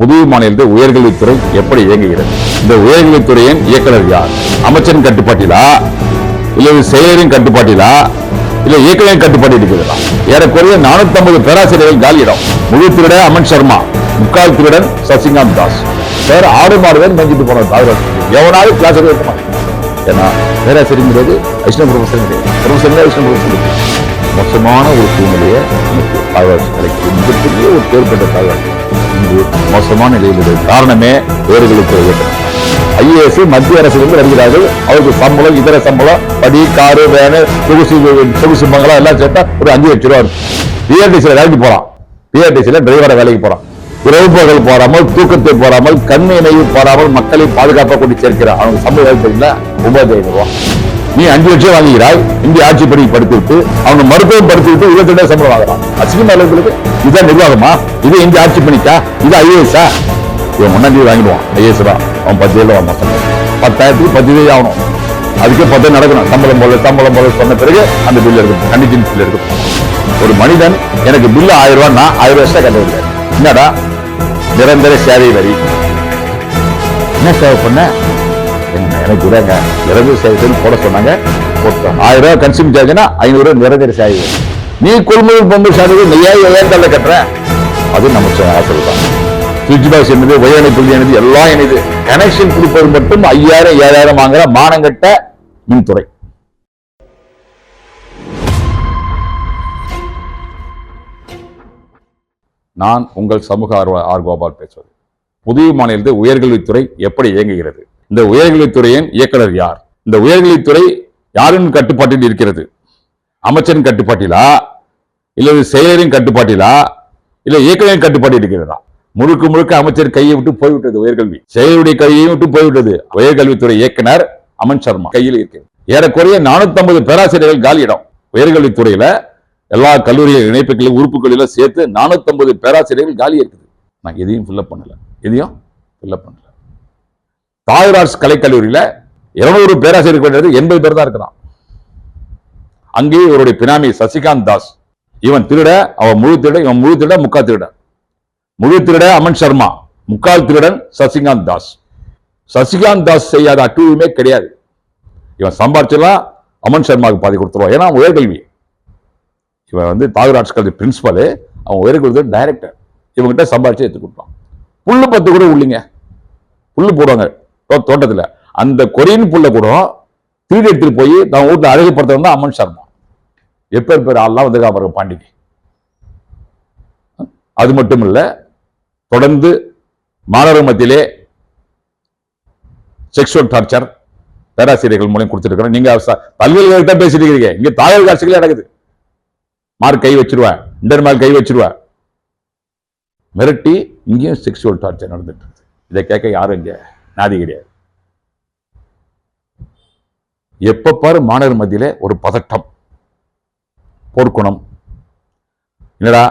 புதிய மாநிலத்தில் உயர்கல்வித்துறை எப்படி இயங்குகிறது? இந்த உயர்கல்வித்துறையின் இயக்குனர் யார்? அமைச்சரின் கட்டுப்பாட்டிலா? இல்ல செயலரின் கட்டுப்பாட்டிலா? இல்ல இயக்குநரின் கட்டுப்பாட்டில் இருக்கிறதா? ஏறக்குறைய நானூத்தி ஐம்பது பேராசிரியர்கள் காலியிடம். முழு திருட அமன் சர்மா முக்கால் திருடன் சசிகாந்த் தாஸ். வேற ஆடு மாடுவேன் மஞ்சிட்டு போன தாவரம் எவனாலும் கிளாஸ் எடுக்க மாட்டேன். ஏன்னா பேராசிரியங்கிறது வைஷ்ணவ ப்ரொஃபஸர் கிடையாது ப்ரொஃபஸர் வைஷ்ணவ ப்ரொஃபஸர் மோசமான ஒரு சூழ்நிலையை நமக்கு தகவல் கிடைக்கும் மிகப்பெரிய ஒரு பேர் பெற்ற இன்று மோசமான நிலையில் இருக்கு. காரணமே வேறுகளுக்கு இயக்கம் ஐஏஎஸ் மத்திய அரசிலிருந்து வருகிறார்கள். அவருக்கு சம்பளம் இதர சம்பளம் படி காரு வேனு சொகுசு சொகுசு மங்களம் எல்லாம் சேர்த்தா ஒரு அஞ்சு லட்சம் ரூபா பிஆர்டிசியில் வேலைக்கு போறான் பிஆர்டிசியில் டிரைவரை வேலைக்கு போறான் இரவு பகல் போறாமல் தூக்கத்தை போறாமல் கண்ணினையும் போறாமல் மக்களை பாதுகாப்பாக கொண்டு சேர்க்கிறான் அவனுக்கு சம்பளம் எவ்வளவு ஒன்பதாயிரம் ரூபாய் நீ அஞ்சு லட்சம் வாங்குகிறாய் இந்திய ஆட்சி பணி படுத்திவிட்டு அவங்க மருத்துவம் படுத்திவிட்டு இருபத்தி ரெண்டாயிரம் சம்பளம் வாங்குறான். அசிங்கமா இருக்கிறது இதான் நிர்வாகமா? இது இந்திய ஆட்சி பணிக்கா? இது ஐஏஎஸ்ஆ இவன் முன்னாடி வாங்கிடுவான். ஐஏஎஸ் தான். அவன் பத்து ஏழு வாங்க பத்தாயிரத்துக்கு பத்து இதே ஆகணும். அதுக்கே பத்து நடக்கணும். சம்பளம் போல சம்பளம் போல சொன்ன பிறகு அந்த பில் எடுக்கணும். கண்டிஜன் பில் எடுக்கணும். ஒரு மனிதன் எனக்கு பில்லு ஆயிரம் ரூபாய்னா ஆயிரம் ரூபாய் எக்ஸ்ட்ரா கட்ட என்னடா? நிரந்தர சேவை வரி. என்ன சேவை பண்ண? எனக்கு விடாங்க நிரந்தர சேவை போட சொன்னாங்க. போட்டோம். ஆயிரம் ரூபாய் கன்சியூம் சார்ஜ்னா ஐநூறு ரூபாய் நிரந்தர சேவை நீ கொள்முதல் பம்பு சார்ஜ் நீ ஏன் தள்ள கட்டுற? அது நமக்கு ஆசை தான் சுவிட்ச் பாக்ஸ் என்னது உயரணை புள்ளி என்னது எல்லாம் எனது கனெக்ஷன் கொடுப்பது மட்டும் ஐயாயிரம் ஏழாயிரம் வாங்குற மானங்கட்ட மின்துறை. நான் உங்கள் சமூக ஆர்வ ஆர் கோபால் பேசுவது. புதிய மாநிலத்தில் உயர்கல்வித்துறை எப்படி இயங்குகிறது? இந்த உயர்கல்வித்துறையின் இயக்குனர் யார்? இந்த உயர்கல்வித்துறை யாரின் கட்டுப்பாட்டில் இருக்கிறது? அமைச்சரின் கட்டுப்பாட்டிலா? இல்ல செயலரின் கட்டுப்பாட்டிலா? இல்ல இயக்குநரின் கட்டுப்பாட்டில் இருக்கிறதா? முழுக்க முழுக்க அமைச்சர் கையை விட்டு போய்விட்டது உயர்கல்வி. செயலுடைய கையை விட்டு போய்விட்டது உயர்கல்வித்துறை இயக்குனர் அமன் சர்மா. கையில் இருக்கிறது. ஏறக்குறைய நானூத்தி ஐம்பது பேராசிரியர்கள் காலியிடம் உயர்கல்வித்துறையில எல்லா கல்லூரி இணைப்புகளையும் உறுப்புகளிலும் சேர்த்து நானூத்தி ஐம்பது பேராசிரியர்கள் காலி இருக்குது. நான் எதையும் ஃபில்லப் பண்ணல. எதையும் ஃபில்லப் பண்ணல. தாயூர் கலைக்கல்லூரியில் இருநூறு பேராசிரியர் வேண்டியது எண்பது பேர் தான் இருக்கிறான். அங்கேயே இவருடைய பினாமி சசிகாந்த் தாஸ். இவன் திருட அவன் முழு திருட இவன் முழு திருட முக்கா திருட. முழு திருட அமன் சர்மா முக்கால் திருடன் சசிகாந்த் தாஸ். சசிகாந்த் தாஸ் செய்யாத அட்டுவுமே கிடையாது. இவன் சம்பாரிச்செல்லாம் அமன் சர்மாவுக்கு பாதி கொடுத்துருவான். ஏன்னா உயர்கல்வி. இவன் வந்து தாகூர் ஆர்ட்ஸ் கல்வி பிரின்சிபலு அவன் உயர்கல்வி டைரக்டர் இவன்கிட்ட சம்பாரிச்சு எடுத்து கொடுப்பான். புல்லு பத்து கூட உள்ளிங்க. புல்லு போடுவாங்க. தோட்டத்தில். அந்த கொரியன் புள்ள கூட திருடி எடுத்துட்டு போய் தான் வீட்டில் அழகுப்படுத்த தான் அம்மன் சர்மா. எப்பேர் பேர் ஆள்லாம் வந்திருக்கா பாருங்க பாண்டிக்கு. அது மட்டும் இல்ல தொடர்ந்து மாணவர் மத்தியிலே செக்ஷுவல் டார்ச்சர் பேராசிரியர்கள் மூலம் கொடுத்துருக்கிறோம். நீங்க பல்கலைக்கழகத்தை தான் பேசிட்டு இருக்கீங்க. இங்க தாயல் காட்சிகளே நடக்குது. மார்க் கை வச்சிருவேன் இன்டர் மார்க் கை வச்சிருவேன் மிரட்டி இங்கேயும் செக்ஷுவல் டார்ச்சர் நடந்துட்டு இதை கேட்க யாரும் இங்க நாதி கிடையாது. எப்ப பாரு மாணவர் மத்தியில ஒரு பதட்டம் போர்க்குணம். என்னடா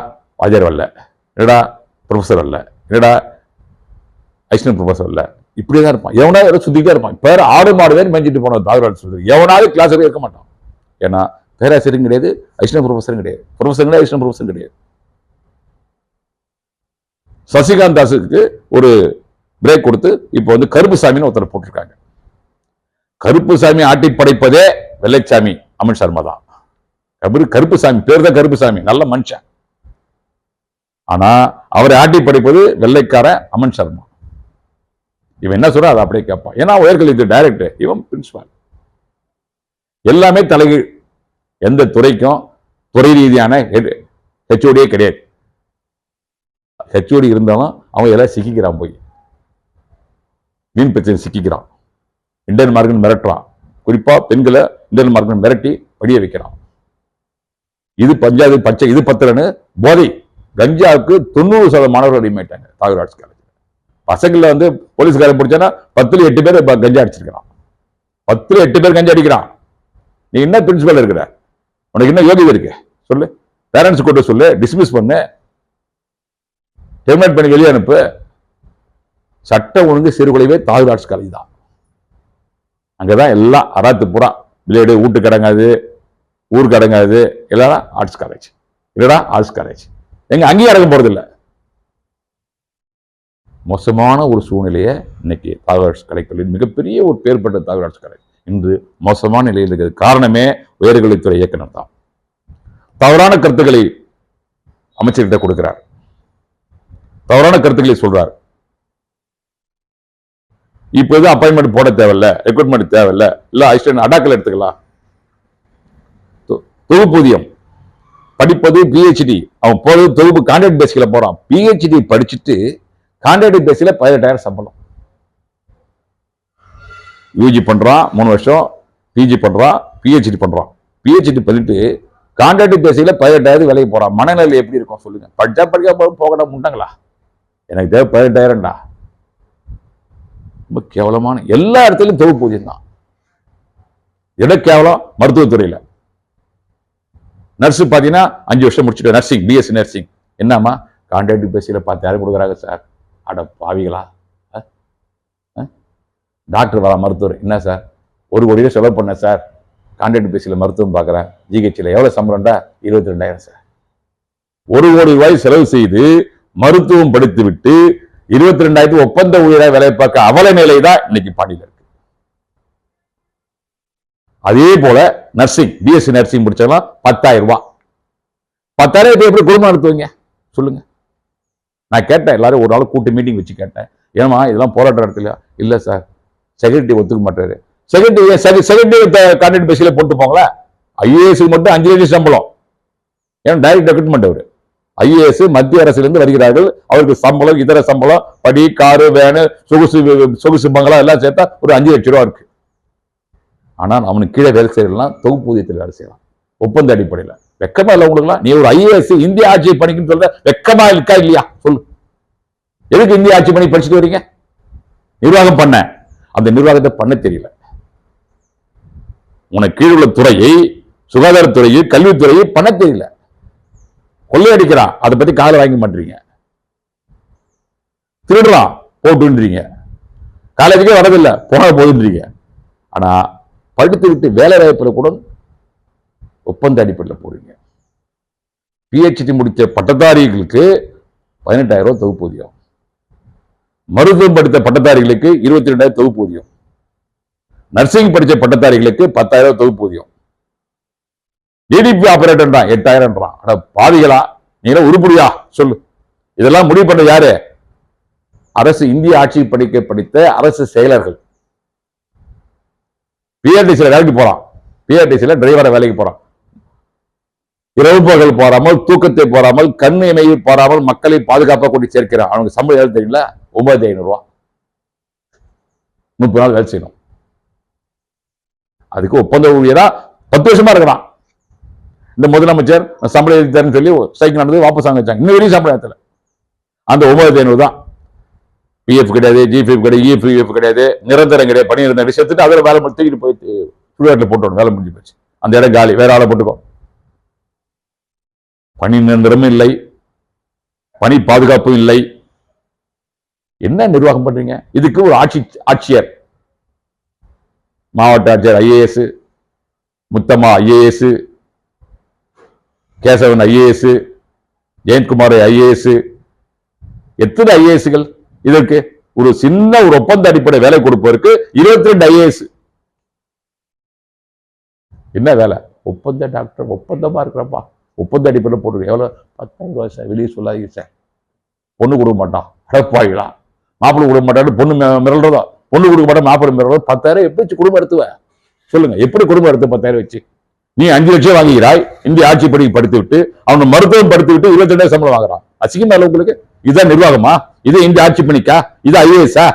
ஆஜர் வரல என்னடா ப்ரொஃபஸர் வரல என்னடா ஐஸ்னர் ப்ரொஃபஸர் வரல இப்படியே தான் இருப்பான். எவனா யாரும் சுத்திட்டே இருப்பான். பேர் ஆடு மாடுவேன் மெஞ்சிட்டு போன தாகராஜ் சொல்றது எவனாவது கிளாஸ் இருக்க மாட்டான். ஏன்னா பேராசிரியரும் கிடையாது ஐஸ்னர் ப்ரொஃபஸரும் கிடையாது. ப்ரொஃபஸர் கிடையாது ஐஸ்னர் ப்ரொஃபஸரும் கிடையாது. சசிகாந்த் தாஸுக்கு ஒரு பிரேக் கொடுத்து இப்போ வந்து கருப்புசாமின்னு ஒருத்தர் போட்டிருக்காங்க. கருப்புசாமி ஆட்டி படைப்பதே வெள்ளைச்சாமி அமன் சர்மா தான். கபரு கருப்புசாமி பேர் தான் கருப்புசாமி நல்ல மனுஷன். ஆனா அவரை ஆட்டி படைப்பது வெள்ளைக்காரன் அமன் சர்மா. இவன் என்ன சொல்ற அதை அப்படியே கேட்பான். ஏன்னா உயர்கல்வித்து டைரக்டர் இவன் பிரின்சிபால் எல்லாமே தலைகீழ். எந்த துறைக்கும் துறை ரீதியான ஹெச்ஓடியே கிடையாது. ஹெச்ஓடி இருந்தாலும் அவன் எல்லாம் சிக்கிக்கிறான் போய். மீன் பிரச்சனை சிக்கிக்கிறான். Indian market மிரட்டுறான். குறிப்பா பெண்களை இந்தியன் மார்க்கெட் மிரட்டி படிய வைக்கிறான். இது பஞ்சாயத்து பச்சை இது பத்திரன்னு போதை. கஞ்சாவுக்கு தொண்ணூறு சதவீத மாணவர்கள் அடிமையிட்டாங்க தாகூர் ஆர்ட்ஸ் காலேஜ் பசங்கள வந்து போலீஸ்காரன் பிடிச்சானா பத்துல எட்டு பேர் கஞ்சா அடிச்சிருக்கிறான். பத்துல எட்டு பேர் கஞ்சா அடிக்கிறான். நீ என்ன பிரின்சிபல் இருக்கிற? உனக்கு என்ன யோகியதை இருக்கு? சொல்லு. பேரண்ட்ஸ் கூட்ட சொல்லு. டிஸ்மிஸ் பண்ணு. டெர்மினேட் பண்ணி வெளியே அனுப்பு. சட்ட ஒழுங்கு சீர்குலைவே தாகூர் காலேஜ் தான் அங்கதான் எல்லாம் அராத்து புறா விளையாடு வீட்டு கடங்காது ஊர் கடங்காது இல்லைனா ஆர்ட்ஸ் காலேஜ் இல்லைடா ஆர்ட்ஸ் காலேஜ் எங்க அங்கேயும் அடங்க போறது மோசமான ஒரு சூழ்நிலையை இன்னைக்கு தகவல் கலைக்கல்வியின் மிகப்பெரிய ஒரு பேர் பெற்ற தகவல் கலை. இன்று மோசமான நிலையில் இருக்கிறது. காரணமே உயர்கல்வித்துறை இயக்குனர் தான். தவறான கருத்துக்களை அமைச்சர்கிட்ட கொடுக்கிறார். தவறான கருத்துக்களை சொல்றார். இப்போ எதுவும் அப்பாயின்மெண்ட் போட தேவையில்ல ரெக்ரூட்மெண்ட் தேவையில்ல. இல்லை அசிஸ்டன்ட் அடாக்கல் எடுத்துக்கலாம். தொகுப்பூதியம். படிப்பது பிஹெச்டி அவன் போகிறது தொகுப்பு கான்ட்ராக்ட் பேசிக்கல போகிறான் பிஹெச்டி படிச்சுட்டு கான்ட்ராக்ட் பேசில பதினெட்டாயிரம் சம்பளம். யூஜி பண்றான் மூணு வருஷம். பிஜி பண்றான் பிஹெச்டி பண்றான். பிஹெச்டி பண்ணிட்டு கான்ட்ராக்ட் பேசில பதினெட்டாயிரம் வேலைக்கு போகிறான் மனநிலை எப்படி இருக்கும் சொல்லுங்க. படித்தா படிக்க போகடா முட்டாங்களா எனக்கு தேவை பதினெட்டாயிரம்டா. ரொம்ப கேவலமான எல்லா இடத்துலயும் தொகுப்பூதியம் தான் எட கேவலம்? மருத்துவத்துறையில. நர்ஸு பாத்தீங்கன்னா அஞ்சு வருஷம் முடிச்சுட்டு நர்சிங் பிஎஸ்சி நர்சிங். என்னம்மா? கான்ட்ராக்ட் பேசியில் பத்தாயிரம் கொடுக்குறாங்க சார் அட பாவிகளா. டாக்டர் வரா மருத்துவர். என்ன சார் ஒரு கோடி செலவு பண்ணேன் சார் கான்ட்ராக்ட் பேசியில் மருத்துவம் பார்க்குறேன் ஜிஹெச்சில் எவ்வளோ சம்பளம்டா? இருபத்தி ரெண்டாயிரம் சார் ஒரு கோடி ரூபாய் செலவு செய்து மருத்துவம் படித்து விட்டு இருபத்தி ரெண்டாயிரத்தி ஒப்பந்த ஊழியராக வேலை பார்க்க அவல நிலை தான் இன்னைக்கு பாண்டியில் இருக்கு. அதே போல நர்சிங் பிஎஸ்சி நர்சிங் முடிச்சவங்க பத்தாயிரம் ரூபாய். பத்தாயிரம் இப்போ எப்படி குடும்பம் நடத்துவீங்க? சொல்லுங்க. நான் கேட்டேன் எல்லாரும் ஒரு நாள் கூட்டு மீட்டிங் வச்சு கேட்டேன். ஏமா இதெல்லாம் போராட்டம் நடத்தலையா இல்லை சார். செக்ரட்டரி ஒத்துக்க மாட்டாரு. செக்ரட்டரி செக்ரட்டரி கான்ட்ராக்ட் பேசியில் போட்டு போங்களேன்? ஐஏஎஸ்க்கு மட்டும் அஞ்சு லட்சம் சம்பளம். ஏன்னா டைரக்ட் ரெக்ரூட்மெண்ட் அவரு. ஐஏஎஸ் மத்திய அரசிலிருந்து வருகிறார்கள். அவருக்கு சம்பளம் இதர சம்பளம் படி காரு வேனு சொகுசு சொகுசு பங்களா எல்லாம் சேர்த்தா ஒரு அஞ்சு லட்சம் ரூபா இருக்கு. ஆனால் அவனுக்கு கீழே வேலை செய்யலாம் தொகுப்பூதியத்தில் வேலை செய்யலாம் ஒப்பந்த அடிப்படையில். வெக்கமா இல்லை உங்களுக்குலாம் நீ ஒரு ஐஏஎஸ் இந்திய ஆட்சியை பணிக்குன்னு சொல்ற வெக்கமா இருக்கா இல்லையா? சொல்லு. எதுக்கு இந்திய ஆட்சி பணி படிச்சுட்டு வரீங்க? நிர்வாகம் பண்ண. அந்த நிர்வாகத்தை பண்ண தெரியல. உனக்கு கீழ் உள்ள துறையை சுகாதாரத்துறையை கல்வித்துறையை பண்ண தெரியல. கொள்ளையடிக்கிறான் அதை பத்தி காலை வாங்கி மாட்டீங்க திருடுறான் போட்டுன்றீங்க. காலேஜுக்கே வரதில்லை போனால் போதுன்றீங்க. ஆனா படித்து விட்டு வேலை வாய்ப்பில் கூட ஒப்பந்த அடிப்படையில் போறீங்க பிஹெச்டி முடித்த பட்டதாரிகளுக்கு பதினெட்டாயிரம் ரூபாய் தொகுப்பூதியம் மருத்துவம் படித்த பட்டதாரிகளுக்கு இருபத்தி ரெண்டாயிரம் தொகுப்பூதியம் நர்சிங் படிச்ச பட்டதாரிகளுக்கு பத்தாயிரம் ரூபாய் தொகுப்பூதியம் டிடிபி ஆபரேட்டர்ன்றான் எட்டாயிரம்ன்றான் அட பாவிகளா? நீங்க உருப்படியா? சொல்லு. இதெல்லாம் முடிவு பண்ண யாரு? அரசு இந்திய ஆட்சி படிக்க படித்த அரசு செயலர்கள். பிஆர்டிசியில் வேலைக்கு போறான். பிஆர்டிசியில் டிரைவரை வேலைக்கு போறான். இரவு பகல் போறாமல் தூக்கத்தை போறாமல் கண் இமையை போறாமல் மக்களை பாதுகாப்பாக கொண்டு சேர்க்கிறான். அவனுக்கு சம்பளம் எவ்வளவு தெரியல ஒன்பது ஐநூறு ரூபா முப்பது நாள் வேலை செய்யணும். அதுக்கு ஒப்பந்த ஊழியரா பத்து வருஷமா இருக்கிறான். இந்த முதலமைச்சர் சம்பளம் ஏத்தி சொல்லி சைக்கிள் நடந்து வாபஸ் வாங்க வச்சாங்க இன்னும் வரையும் சம்பளம் ஏற்றல அந்த ஒன்பது ஐநூறு தான். பிஎஃப் கிடையாது ஜிபிஎஃப் கிடையாது இஎஃப்இஎஃப் கிடையாது நிரந்தரம் கிடையாது பணி நிரந்தரம் செத்துட்டு அதில் வேலை பண்ணி தூக்கிட்டு போய் சுடுகாட்டில் போட்டுவோம் வேலை முடிஞ்சு போச்சு. அந்த இடம் காலி வேற ஆளை போட்டுக்கோ. பணி நிரந்தரமும் இல்லை. பணி பாதுகாப்பும் இல்லை. என்ன நிர்வாகம் பண்றீங்க? இதுக்கு ஒரு ஆட்சி ஆட்சியர். மாவட்ட ஆட்சியர் IAS Muthamma IAS Kesavan IAS Jayanthkumar IAS எத்தனை ஐஏஎஸ்கள்? இதற்கு ஒரு சின்ன ஒரு ஒப்பந்த அடிப்படை வேலை கொடுப்பதற்கு இருபத்தி ரெண்டு ஐஏஎஸ். என்ன வேலை? ஒப்பந்த டாக்டர் ஒப்பந்தமா இருக்கிறப்பா. ஒப்பந்த அடிப்படையில் போட்டு எவ்வளவு பத்தாயிரம் ரூபாய் சார். வெளியே சொல்லாதீங்க சார். பொண்ணு கொடுக்க மாட்டான். அடப்பாயிகளா மாப்பிள்ளை கொடுக்க மாட்டான்னு பொண்ணு மிரள்றதா? பொண்ணு கொடுக்க மாட்டேன் மாப்பிள்ளை மிரள்றதோ பத்தாயிரம் எப்படி குடும்பம் எடுத்துவ சொல்லுங்க. எப்படி குடும்பம் எடுத்து பத்தாயிரம் வச்சு? நீ அஞ்சு லட்சம் வாங்குகிறாய் இந்திய ஆட்சி படி படுத்து விட்டு அவனை மருத்துவம் படுத்து விட்டு இருபத்தி ரெண்டாயிரம் சம்பளம் வாங்குறான். அசிங்கமா இல்லை உங்களுக்கு? இதுதான் நிர்வாகமா? இது இந்திய ஆட்சி பணிக்கா? இது ஐஏஎஸ்ஆ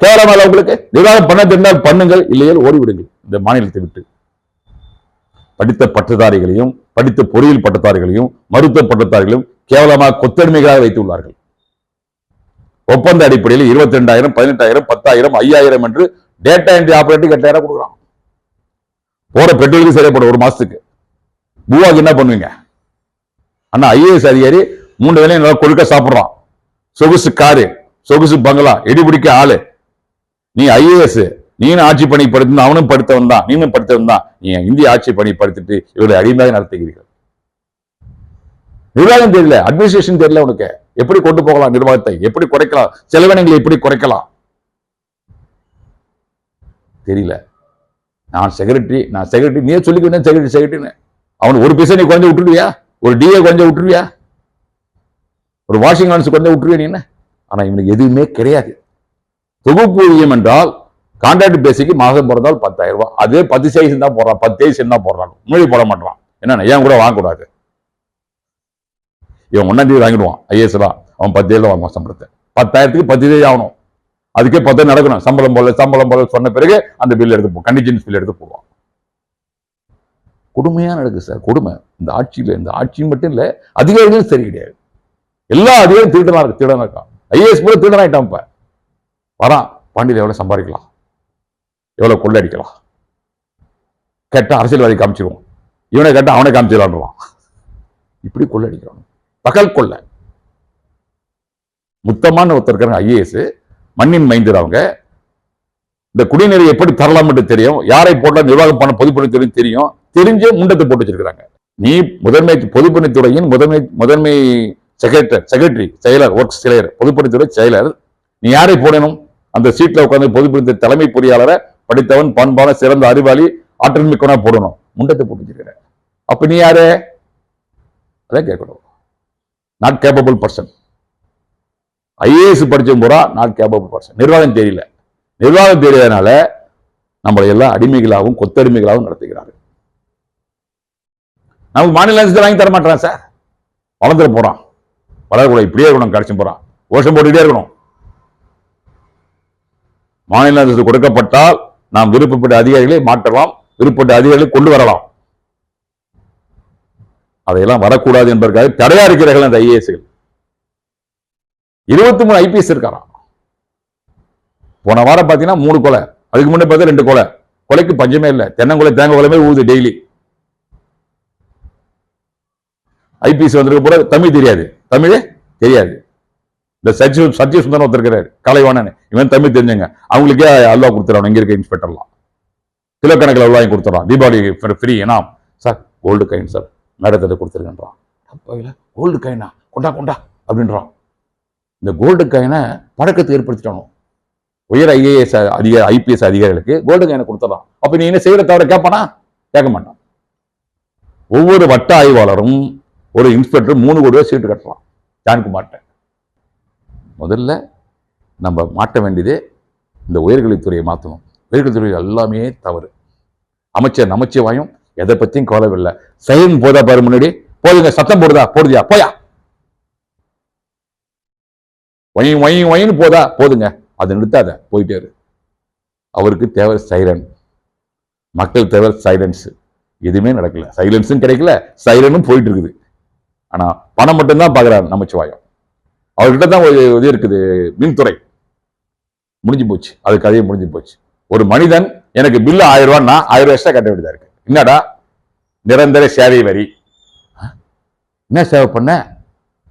கேவலமா இல்லை உங்களுக்கு? நிர்வாகம் பண்ண தெரிந்தால் பண்ணுங்கள் இல்லையோ ஓடிவிடுங்கள். இந்த மாநிலத்தை விட்டு. படித்த பட்டதாரிகளையும் படித்த பொறியியல் பட்டதாரிகளையும் மருத்துவ பட்டதாரிகளையும் கேவலமாக கொத்தடிமைகளாக வைத்துள்ளார்கள் ஒப்பந்த அடிப்படையில் இருபத்தி ரெண்டாயிரம் பதினெட்டாயிரம் பத்தாயிரம் ஐயாயிரம் என்று டேட்டா என்ட்ரி ஆபரேட்டிங் எட்டாயிரம் கொடுக்குறான். போற பெட்ரோலுக்கு சரியா ஒரு மாசத்துக்கு. பூவாக்கு என்ன பண்ணுவீங்க? அண்ணா ஐஏஎஸ் அதிகாரி மூணு வேலையும் நல்லா கொழுக்க சாப்பிடுறான். சொகுசு காரு சொகுசு பங்களா எடிபிடிக்க ஆளு. நீ ஐஏஎஸ் நீனும் ஆட்சி பணி படுத்து அவனும் படுத்தவன் தான் நீனும் படுத்தவன் தான் நீ இந்திய ஆட்சி பணி படுத்திட்டு இவரை அடிமையாக நடத்துகிறீர்கள். நிர்வாகம் தெரியல அட்மினிஸ்ட்ரேஷன் தெரியல உனக்கு. எப்படி கொண்டு போகலாம் நிர்வாகத்தை? எப்படி குறைக்கலாம்? செலவினங்களை எப்படி குறைக்கலாம்? தெரியல. நான் செக்ரட்டரி நான் செக்ரட்டரி நீயே சொல்லிக்கிட்டேன் செக்ரட்டரி செக்ரட்டரின்னு அவனுக்கு ஒரு பைசா நீ குறைஞ்ச விட்டுருவியா? ஒரு டிஏ கொஞ்சம் விட்டுருவியா? ஒரு வாஷிங் லான்ஸ் கொஞ்சம் விட்டுருவியா நீ என்ன? ஆனால் இவனுக்கு எதுவுமே கிடையாது. தொகுப்பூதியம் என்றால் கான்ட்ராக்ட் பேசிக்கு மாதம் பிறந்தால் பத்தாயிரம் ரூபாய். அதே பத்து சைஸ் தான் போடுறான் பத்து சைஸ் தான் போடுறான் முன்னாடி போட மாட்டான். என்ன ஏன் கூட வாங்கக்கூடாது? இவன் ஒன்னாம் தேதி வாங்கிடுவான் ஐஏஎஸ் அவன் பத்து ஏழு வாங்குவான் சம்பளத்தை. பத்தாயிரத்துக்கு பத்து தேதி ஆகணும். அதுக்கே பார்த்து நடக்கணும். சம்பளம் போல சம்பளம் போல சொன்ன பிறகு அந்த பில் எடுத்து போ கண்டிஜென்ஸ் பில் எடுத்து போவான். கொடுமையா நடக்குது சார் கொடுமை. இந்த ஆட்சியில இந்த ஆட்சி மட்டும் இல்ல அதிகாரிகளும் சரி கிடையாது. எல்லா அதிகாரியும் திருடனா இருக்கு திருடனா இருக்கான். ஐஏஎஸ் போல திருடனா ஆயிட்டான் இப்ப. வரான். பாண்டியில் எவ்வளவு சம்பாதிக்கலாம்? எவ்வளவு கொள்ளடிக்கலாம்? கேட்டா அரசியல்வாதி காமிச்சிருவோம் இவனை கேட்டா அவனை காமிச்சிடலான்றான் இப்படி கொள்ளடிக்கிறான் பகல் கொள்ள. முத்தமான ஒருத்தர் இருக்காங்க ஐஏஎஸ் மண்ணின் மைந்தர் அவங்க. இந்த குடிநீரை எப்படி தரலாம்னு தெரியும். யாரை போட்டால் நிர்வாகம் பண்ண பொதுப்பணி தெரியும். தெரிஞ்சே தெரிஞ்சு முண்டத்தை போட்டு வச்சிருக்கிறாங்க. நீ முதன்மை பொதுப்பணித்துறையின் முதன்மை முதன்மை செக்ரட்டரி செக்ரட்டரி செயலர் ஒர்க்ஸ் செயலர் பொதுப்பணித்துறை செயலர். நீ யாரை போடணும்? அந்த சீட்ல உட்காந்து பொதுப்பணித்துறை தலைமை பொறியாளரை படித்தவன் பண்பான சிறந்த அறிவாளி ஆற்றல் மிக்கவனா போடணும். முண்டத்தை போட்டு வச்சிருக்கிற. அப்ப நீ யாரு? அதான் கேட்கணும். நாட் கேப்பபிள் பர்சன் ஐஏஎஸ் படிச்ச பூரா நாட் கேபபிள் பர்சன் நிர்வாகம் தெரியல. நிர்வாகம் தெரியாதனால நம்மளை எல்லாம் அடிமைகளாகவும் கொத்தடிமைகளாகவும் நடத்துகிறார்கள். நமக்கு மாநில அரசு வாங்கி தர மாட்டான் சார். வளர்ந்துட போறான். வளரக்கூடாது இப்படியே இருக்கணும் கடைசி போறான். ஓஷம் போட்டுக்கிட்டே இருக்கணும். மாநில அரசு கொடுக்கப்பட்டால் நாம் விருப்பப்பட்ட அதிகாரிகளை மாற்றலாம் விருப்பப்பட்ட அதிகாரிகளை கொண்டு வரலாம். அதையெல்லாம் வரக்கூடாது என்பதற்காக தடையா இருக்கிறார்கள் அந்த ஐஏஎஸ்கள். இருபத்தி மூணு ஐபிஎஸ் இருக்காராம். போன வாரம் பாத்தீங்கன்னா மூணு கொலை. அதுக்கு முன்னே பார்த்தா ரெண்டு கொலை. கொலைக்கு பஞ்சமே இல்லை. தென்னங்கொலை தேங்காய் கொலைமே ஊது டெய்லி ஐபிஎஸ் வந்திருக்க போற தமிழ் தெரியாது. தமிழே தெரியாது. இந்த சச்சி சத்ய சுந்தரம் ஒருத்தர் கலைவாணன். இவன் தமிழ் தெரிஞ்சுங்க அவங்களுக்கே அல்வா கொடுத்துறான் இங்கே இருக்க இன்ஸ்பெக்டர்லாம் கிலோ கணக்கில் அல்வா கொடுத்துறான் தீபாவளி ஃப்ரீ ஏன்னா சார் கோல்டு கைன் சார் மேடத்தை கொடுத்துருக்கேன்றான். கோல்டு கைனா கொண்டா கொண்டா அப்படின்றான். இந்த கோல்டு காயினை பழக்கத்தை ஏற்படுத்திட்டானோ? உயர் ஐஏஎஸ் அதிகாரி ஐபிஎஸ் அதிகாரிகளுக்கு கோல்டு காயினை கொடுத்துடலாம் அப்ப நீ என்ன செய்யற? தவிர கேட்பானா கேட்க மாட்டான். ஒவ்வொரு வட்ட ஆய்வாளரும் ஒரு இன்ஸ்பெக்டர் மூணு கோடி ரூபாய் சீட்டு கட்டலாம் ஜான்கு மாட்டேன் முதல்ல நம்ம மாட்ட வேண்டியது இந்த உயர்கல்வித்துறையை மாற்றணும். உயர்கல்வித்துறை எல்லாமே தவறு. அமைச்சர் நமச்சிவாயும் எதை பத்தியும் கோலவில்லை சைன் போதா பாரு முன்னாடி. போதுங்க சத்தம் போடுதா? போடுதியா? போயா? ஒய் ஒய் ஒயின்னு போதா? போதுங்க. அதை நிறுத்தாத. போயிட்டே இரு. அவருக்கு தேவை சைலன் மக்கள் தேவை சைலன்ஸ். எதுவுமே நடக்கல. சைலன்ஸும் கிடைக்கல. சைலனும் போயிட்டு இருக்குது ஆனால் பணம் மட்டும்தான் பார்க்குறாரு நமச்சிவாயம் அவர்கிட்ட தான் ஒரு இது இருக்குது. மின்துறை. முடிஞ்சு போச்சு. அது கதையை முடிஞ்சு போச்சு. ஒரு மனிதன் எனக்கு பில்லு ஆயிரம் ரூபான்னா ஆயிரம் ரூபா கட்ட வேண்டியதாக இருக்கு. என்னடா? நிரந்தர சேவை வரி. என்ன சேவை பண்ண?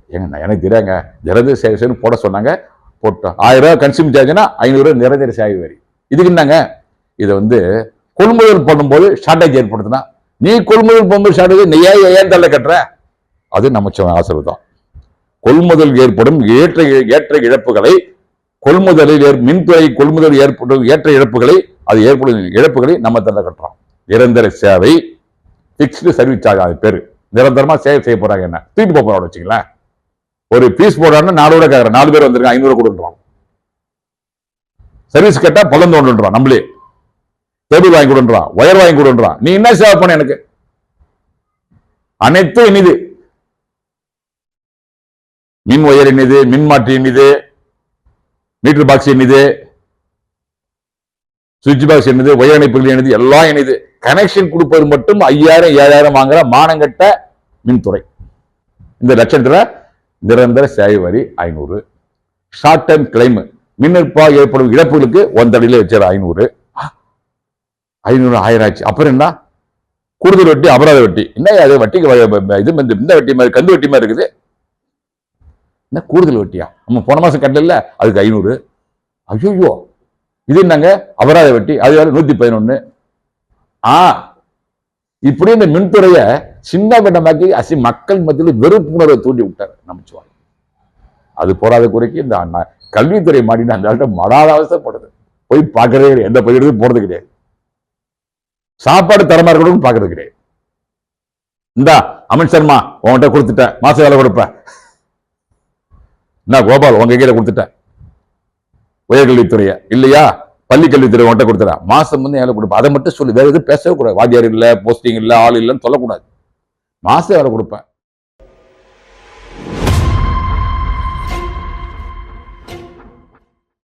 ஏங்க நான் எனக்கு தெரியாங்க நிரந்தர சேவை வரின்னு போட சொன்னாங்க. போட்டோம். ஆயிரம் ரூபா கன்சியூம் சார்ஜ்னா ஐநூறுரூவா நிரந்தர சேவை வரி. இதுக்கு என்னங்க? இதை வந்து கொள்முதல் பண்ணும்போது ஷார்டேஜ் ஏற்படுத்தினா நீ கொள்முதல் பண்ணும்போது ஷார்டேஜ் நீ ஏன் ஏன் தள்ள கட்டுற? அது நம்ம ஆசை தான் கொள்முதல் ஏற்படும் ஏற்ற ஏற்ற இழப்புகளை கொள்முதலில் ஏற்- மின்துறை கொள்முதல் ஏற்படும் ஏற்ற இழப்புகளை அது ஏற்படும் இழப்புகளை நம்ம தள்ள கட்டுறோம். நிரந்தர சேவை ஃபிக்ஸ்டு சர்வீஸ் சார்ஜ் அது நிரந்தரமாக சேவை செய்ய போகிறாங்க என்ன? தூக்கிட்டு போக போகிறோம் வச்சுங்களேன் ஒரு பீஸ் போடுறாங்கன்னா நாலு கூட கேட்கறேன் நாலு பேர் வந்திருக்காங்க ஐநூறு கொடுன்றான். சர்வீஸ் கேட்டா பழம் தோன்றுன்றான் நம்மளே. டேபிள் வாங்கி கொடுன்றான் ஒயர் வாங்கி கொடுன்றான். நீ என்ன சேவை பண்ண எனக்கு? அனைத்தும் இனிது. மின் ஒயர் இனிது மின் மாற்றி இனிது மீட்டர் பாக்ஸ் இனிது சுவிட்ச் பாக்ஸ் இனிது ஒயர் இணைப்புகள் இனிது எல்லாம் இனிது. கனெக்ஷன் கொடுப்பது மட்டும் ஐயாயிரம் ஏழாயிரம் வாங்குற மானங்கட்ட மின்துறை. இந்த லட்சத்தில் நிரந்தர சேவை வரி ஐநூறு. ஷார்ட் டைம் கிளைம் மின்னிற்பால் ஏற்படும் இழப்புகளுக்கு ஒன்றடியில் வச்சார் ஐநூறு. ஐநூறு ஆயிரம் ஆச்சு. அப்புறம் என்ன? கூடுதல் வட்டி அபராத வட்டி. என்ன அது வட்டிக்கு இது இந்த இந்த வட்டி மாதிரி கந்து வட்டி மாதிரி இருக்குது. என்ன கூடுதல் வட்டியா? நம்ம போன மாதம் கட்டல அதுக்கு ஐநூறு. ஐயோ இது என்னங்க? அபராத வட்டி. அது வேறு நூற்றி பதினொன்று ஆ. இப்படி இந்த மின்துறையை சின்ன விடமாக்கி அசி மக்கள் மத்தியில் வெறுப்புணர்வை தூண்டி விட்டார் நமச்சிவாய் அது போராத குறைக்கு இந்த அண்ணா கல்வித்துறை மாட்டின அந்த ஆள்கிட்ட மடாத அவசரப்படுது போய் பார்க்கறதே கிடையாது. எந்த பகிர்ந்து போறது கிடையாது. சாப்பாடு தரமா இருக்கணும்னு பார்க்கறது கிடையாது. இந்தா அமித் சர்மா உன்கிட்ட கொடுத்துட்டேன். மாச வேலை கொடுப்பேன் என்ன கோபால் உங்க கையில கொடுத்துட்டேன். உயர்கல்வித்துறையை. இல்லையா? பள்ளி கல்வித்துறை உன்கிட்ட கொடுத்துறேன். மாசம் வந்து வேலை கொடுப்பேன் அதை மட்டும் சொல்லு. வேற எதுவும் பேசவே கூடாது. வாத்தியார் இல்ல போஸ்டிங் இல்ல ஆள் இல்லைன்னு சொல்லக்கூடாது. மாச வேலை கொடுப்பேன்.